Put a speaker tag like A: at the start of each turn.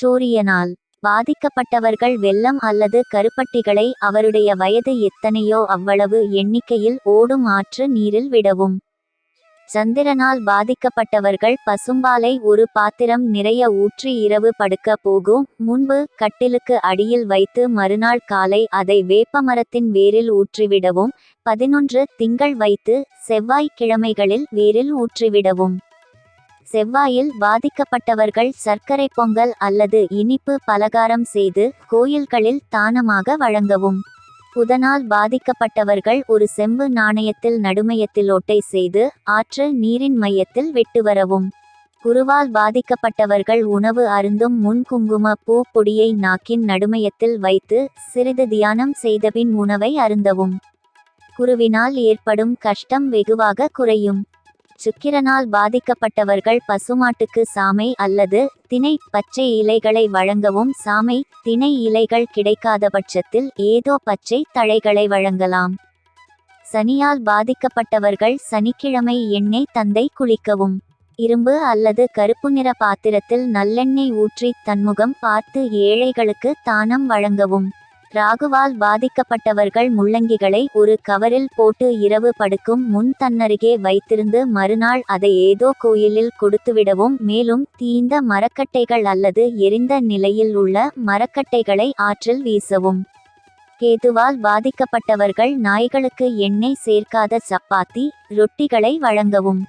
A: சூரியனால் பாதிக்கப்பட்டவர்கள் வெள்ளம் அல்லது கருப்பட்டிகளை அவருடைய வயது எத்தனையோ அவ்வளவு எண்ணிக்கையில் ஓடும் ஆற்று நீரில் விடவும். சந்திரனால் பாதிக்கப்பட்டவர்கள் பசும்பாலை ஒரு பாத்திரம் நிறைய ஊற்றி இரவு படுக்க போகும் முன்பு கட்டிலுக்கு அடியில் வைத்து மறுநாள் காலை அதை வேப்பமரத்தின் வேரில் ஊற்றிவிடவும் பதினொன்று திங்கள் வைத்து செவ்வாய்க்கிழமைகளில் வேரில் ஊற்றிவிடவும். செவ்வாயில் பாதிக்கப்பட்டவர்கள் சர்க்கரை பொங்கல் அல்லது இனிப்பு பலகாரம் செய்து கோயில்களில் தானமாக வழங்கவும். புதனால் பாதிக்கப்பட்டவர்கள் ஒரு செம்பு நாணயத்தில் நடுமையத்தில் ஒட்டை செய்து ஆற்று நீரின் மையத்தில் விட்டு வரவும். குருவால் பாதிக்கப்பட்டவர்கள் உணவு அருந்தும் முன் குங்கும பூ பொடியை நாக்கின் நடுமையத்தில் வைத்து சிறிது தியானம் செய்தபின் உணவை அருந்தவும். குருவினால் ஏற்படும் கஷ்டம் வெகுவாக குறையும். சுக்கிரனால் பாதிக்கப்பட்டவர்கள் பசுமாட்டுக்கு சாமை அல்லது தினை பச்சை இலைகளை வழங்கவும் சாமை தினை இலைகள் கிடைக்காத பட்சத்தில் ஏதோ பச்சை தழைகளை வழங்கலாம். சனியால் பாதிக்கப்பட்டவர்கள் சனிக்கிழமை எண்ணெய் தந்தை குளிக்கவும். இரும்பு அல்லது கருப்பு நிற பாத்திரத்தில் நல்லெண்ணெய் ஊற்றி தன்முகம் பார்த்து ஏழைகளுக்கு தானம் வழங்கவும். ராகுவால் பாதிக்கப்பட்டவர்கள் முள்ளங்கிகளை ஒரு கவரில் போட்டு இரவு படுக்கும் முன் தன்னருகே வைத்திருந்து மறுநாள் அதை ஏதோ கோயிலில் கொடுத்துவிடவும் மேலும் தீந்த மரக்கட்டைகள் அல்லது எரிந்த நிலையில் உள்ள மரக்கட்டைகளை ஆற்றில் வீசவும். கேதுவால் பாதிக்கப்பட்டவர்கள் நாய்களுக்கு எண்ணெய் சேர்க்காத சப்பாத்தி ரொட்டிகளை வழங்கவும்.